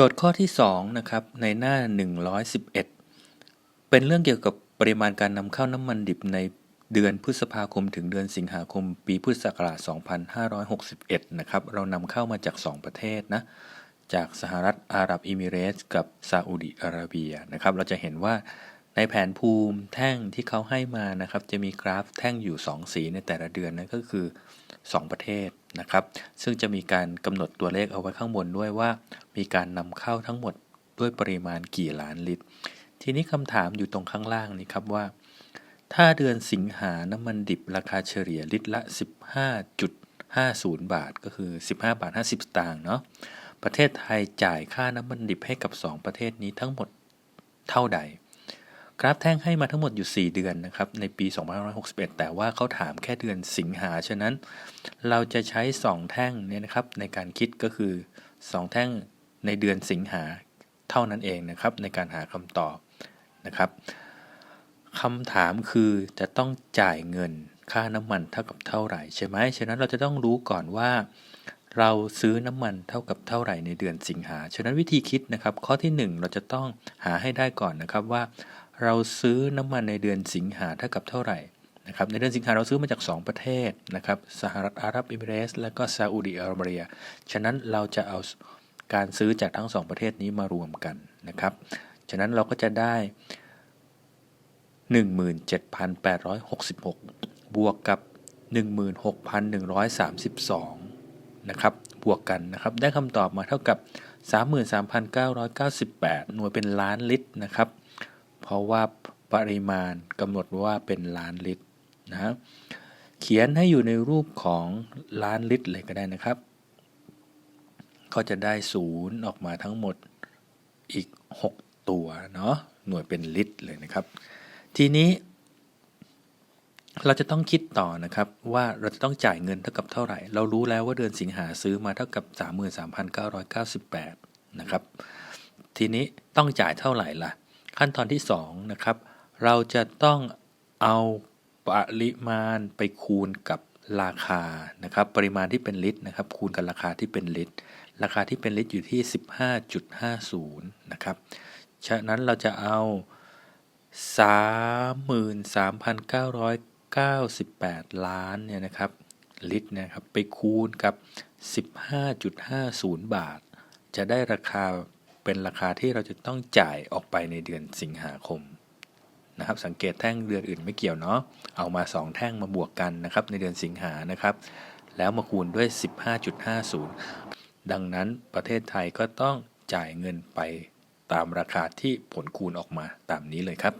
โจทย์ข้อที่ 2 นะครับ ในหน้า 111 เป็นเรื่องเกี่ยวกับปริมาณการนำเข้าน้ำมันดิบในเดือนพฤษภาคมถึงเดือนสิงหาคมปีพุทธศักราช 2561 นะครับ เรานำเข้ามาจาก 2 ประเทศนะ จากสหรัฐอาหรับอิมิเรตส์กับซาอุดิอาระเบียนะครับ เราจะเห็นว่า ในแผนภูมิแท่งที่เขาให้มานะครับ จะมีกราฟแท่งอยู่ 2 สีในแต่ละเดือนนั่นก็คือ 2 ประเทศนะครับ ซึ่งจะมีการกำหนดตัวเลขเอาไว้ข้างบนด้วยว่า มีการนำเข้าทั้งหมดด้วยปริมาณกี่ล้านลิตร ทีนี้คำถามอยู่ตรงข้างล่างนี้ครับว่า ถ้าเดือนสิงหาน้ำมันดิบราคาเฉลี่ยลิตรละ 15.50 บาทก็คือ 15 บาท 50 สตางค์เนาะประเทศไทยจ่ายค่าน้ำมันดิบให้กับ 2 ประเทศนี้ทั้งหมดเท่าใด กราฟแท่งให้มาทั้งหมดอยู่ 4 เดือนนะครับในปี 2561 แต่ว่าเขาถามแค่เดือนสิงหา ฉะนั้นเราจะใช้ 2 แท่งเนี่ยนะครับในการคิดก็คือ 2 แท่งในเดือนสิงหาเท่านั้นเองนะครับในการหาคำตอบนะครับคำถามคือจะต้องจ่ายเงินค่าน้ำมันเท่ากับเท่าไหร่ใช่ไหมฉะนั้นเราจะต้องรู้ก่อนว่าเราซื้อน้ำมันเท่ากับเท่าไหร่ในเดือนสิงหา ฉะนั้นวิธีคิดนะครับ ข้อที่ 1 เราจะต้องหาให้ได้ก่อนนะครับว่า เราซื้อน้ำมันในเดือนสิงหาเท่ากับเท่าไหร่นะครับในเดือนสิงหาเราซื้อมาจาก 2 ประเทศนะครับสหรัฐอาหรับอิมิเรส และก็ซาอุดิอาระเบีย ฉะนั้นเราจะเอาการซื้อจากทั้ง 2 ประเทศนี้มารวมกันนะครับ ฉะนั้นเราก็จะได้ 17,866 บวกกับ 16,132 นะครับ บวกกันนะครับ ได้คำตอบมาเท่ากับ 33,998 หน่วยเป็นล้านลิตรนะครับ เพราะว่าปริมาณกำหนดว่าเป็นล้านลิตรนะเขียนให้อยู่ในรูปของล้านลิตรเลยก็ได้นะครับ ก็จะได้ศูนย์ออกมาทั้งหมดอีก 6 ตัวเนาะหน่วยเป็นลิตรเลยนะครับ ทีนี้เราจะต้องคิดต่อนะครับ ว่าเราจะต้องจ่ายเงินเท่ากับเท่าไหร่ เรารู้แล้วว่าเดือนสิงหาซื้อมาเท่ากับ 33,998 นะครับ ทีนี้ต้องจ่ายเท่าไหร่ล่ะ ขั้นตอนที่2นะครับ เราจะต้องเอาปริมาณไปคูณกับราคานะครับ ปริมาณที่เป็นลิตรนะครับ คูณกับราคาที่เป็นลิตร ราคาที่เป็นลิตรอยู่ที่ 15.50 นะครับ ฉะนั้นเราจะเอา 33,998 ล้านเนี่ยนะครับลิตรนะครับไปคูณกับ 15.50 บาท จะได้ราคา เป็นราคาที่เราจะต้องจ่ายออกไปในเดือนสิงหาคมนะครับ สังเกตแท่งเดือนอื่นไม่เกี่ยวเนาะเอามา 2 แท่งมาบวกกันนะครับในเดือนสิงหานะครับ แล้วมาคูณด้วย 15.50 ดังนั้นประเทศไทยก็ต้องจ่ายเงินไปตามราคาที่ผลคูณออกมาตามนี้เลยครับ